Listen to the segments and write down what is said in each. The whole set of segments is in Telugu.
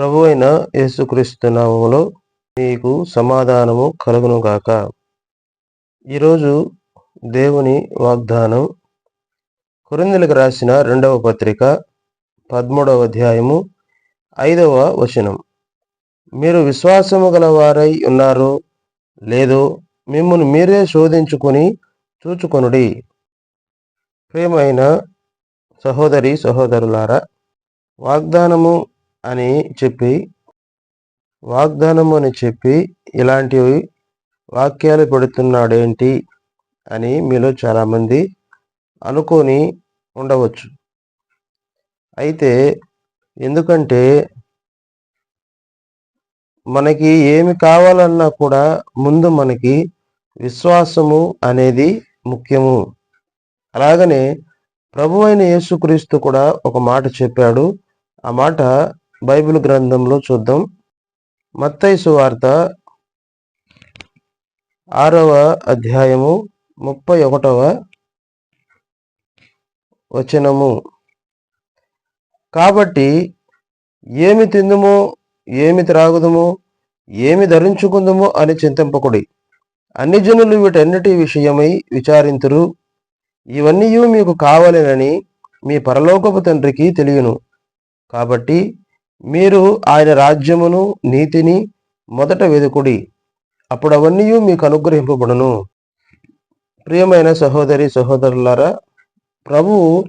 ప్రభు అయిన యేసుక్రీస్తు నామములో మీకు సమాధానము కలుగును గాక ఈరోజు దేవుని వాగ్దానం కొరిందులకు రాసిన రెండవ పత్రిక పదమూడవ అధ్యాయము ఐదవ వచనం. మీరు విశ్వాసము గలవారై ఉన్నారో లేదో మిమ్మల్ని మీరే శోధించుకొని చూచుకొనుడి. ప్రేమైన సహోదరి సహోదరులారా వాగ్దానము అని చెప్పి వాగ్దానము అని చెప్పి ఇలాంటివి వాక్యాలు పెడుతున్నాడేంటి అని మీలో చాలామంది అనుకొని ఉండవచ్చు. అయితే ఎందుకంటే మనకి ఏమి కావాలన్నా కూడా ముందు మనకి విశ్వాసము అనేది ముఖ్యము. అలాగనే ప్రభు అయిన యేసుక్రీస్తు కూడా ఒక మాట చెప్పాడు. ఆ మాట బైబిల్ గ్రంథంలో చూద్దాం. మత్తైసు వార్త ఆరవ అధ్యాయము ముప్పై ఒకటవ వచనము. కాబట్టి ఏమి తిందుమో? ఏమి త్రాగుదమో? ఏమి ధరించుకుందము? అని చింతింపకుడి. అన్ని జనులు వీటన్నిటి విషయమై విచారింతురు. ఇవన్నీ మీకు కావాలనని మీ పరలోకపు తండ్రికి తెలియను. కాబట్టి మీరు ఆయన రాజ్యమును నీతిని మొదట వెదుకుడి. అప్పుడు అవన్నీ మీకు అనుగ్రహింపబడును. ప్రియమైన సహోదరి సహోదరులారా ప్రభు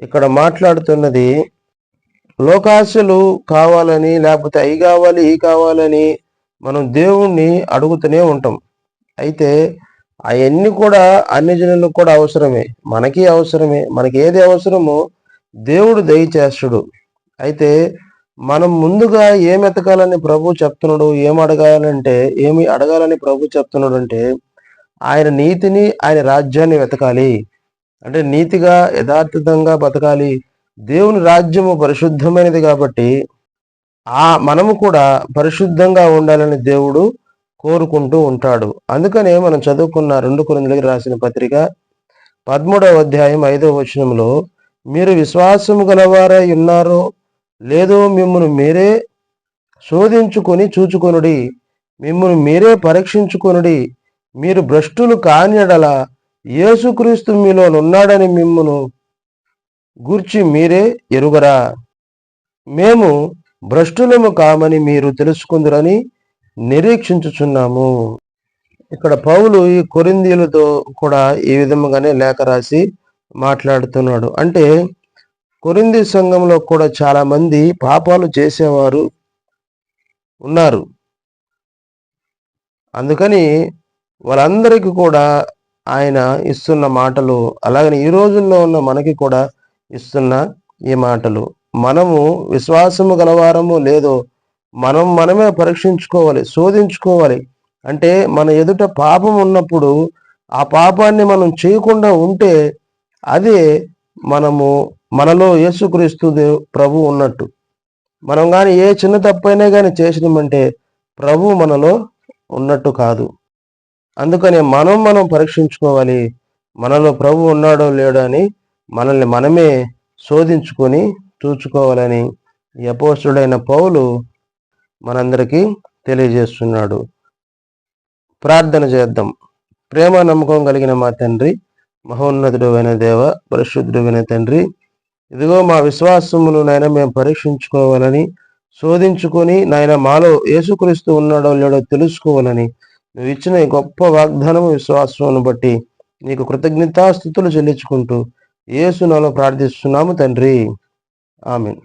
ఇక్కడ మాట్లాడుతున్నది లోకాశలు కావాలని లేకపోతే అవి కావాలి ఈ కావాలని మనం దేవుణ్ణి అడుగుతూనే ఉంటాం. అయితే అవన్నీ కూడా అన్ని జనులకు కూడా అవసరమే. మనకి అవసరమే. మనకి ఏది అవసరమో దేవుడు దయచేస్తుడు అయితే మనం ముందుగా ఏం ఎతకాలని ప్రభు చెప్తున్నాడు ఏం అడగాలంటే ఏమి అడగాలని ప్రభు చెప్తున్నాడు అంటే ఆయన నీతిని ఆయన రాజ్యాన్ని వెతకాలి. అంటే నీతిగా యథార్థంగా బతకాలి. దేవుని రాజ్యము పరిశుద్ధమైనది కాబట్టి ఆ మనము కూడా పరిశుద్ధంగా ఉండాలని దేవుడు కోరుకుంటూ ఉంటాడు. అందుకనే మనం చదువుకున్న రెండు కొరిందులకి రాసిన పత్రిక పదమూడవ అధ్యాయం ఐదవ వచనంలో మీరు విశ్వాసము గలవారై ఉన్నారో లేదో మిమ్మల్ని మీరే శోధించుకొని చూచుకొనుడి. మిమ్మను మీరే పరీక్షించుకొనుడి. మీరు భ్రష్టులు కానిడల యేసుక్రీస్తు మీలో ఉన్నాడని మిమ్మను గూర్చి మీరే ఎరుగరా. మేము భ్రష్టులము కామని మీరు తెలుసుకుందరని నిరీక్షించుచున్నాము. ఇక్కడ పౌలు ఈ కొరిందీలతో కూడా ఈ విధముగానే లేఖ రాసి మాట్లాడుతున్నాడు. అంటే కొరింది సంఘంలో కూడా చాలా మంది పాపాలు చేసేవారు ఉన్నారు. అందుకని వాళ్ళందరికీ కూడా ఆయన ఇస్తున్న మాటలు అలాగని ఈ రోజుల్లో ఉన్న మనకి కూడా ఇస్తున్న ఈ మాటలు. మనము విశ్వాసము గలవారము లేదో మనం మనమే పరీక్షించుకోవాలి శోధించుకోవాలి. అంటే మన ఎదుట పాపం ఉన్నప్పుడు ఆ పాపాన్ని మనం చేయకుండా ఉంటే అదే మనము మనలో యేసుక్రీస్తు ప్రభు ఉన్నట్టు. మనం కానీ ఏ చిన్న తప్పైనా కానీ చేసినామంటే ప్రభు మనలో ఉన్నట్టు కాదు. అందుకనే మనం మనం పరీక్షించుకోవాలి. మనలో ప్రభు ఉన్నాడో లేడో అని మనల్ని మనమే శోధించుకొని చూచుకోవాలని ఈ అపోస్తుడైన పౌలు మనందరికీ తెలియజేస్తున్నాడు. ప్రార్థన చేద్దాం. ప్రేమ నమ్మకం కలిగిన మా తండ్రి మహోన్నతుడు అయిన దేవ పరిశుద్ధుడైన తండ్రి ఇదిగో మా విశ్వాసమును నాయన మేము పరీక్షించుకోవాలని శోధించుకొని నాయన మాలో యేసుక్రీస్తు ఉన్నాడో లేడో తెలుసుకోవాలని. నువ్వు ఇచ్చిన ఈ గొప్ప వాగ్దానము విశ్వాసమును బట్టి నీకు కృతజ్ఞతాస్థుతులు చెల్లించుకుంటూ ఏసునాలో ప్రార్థిస్తున్నాము తండ్రి. ఆమెన్.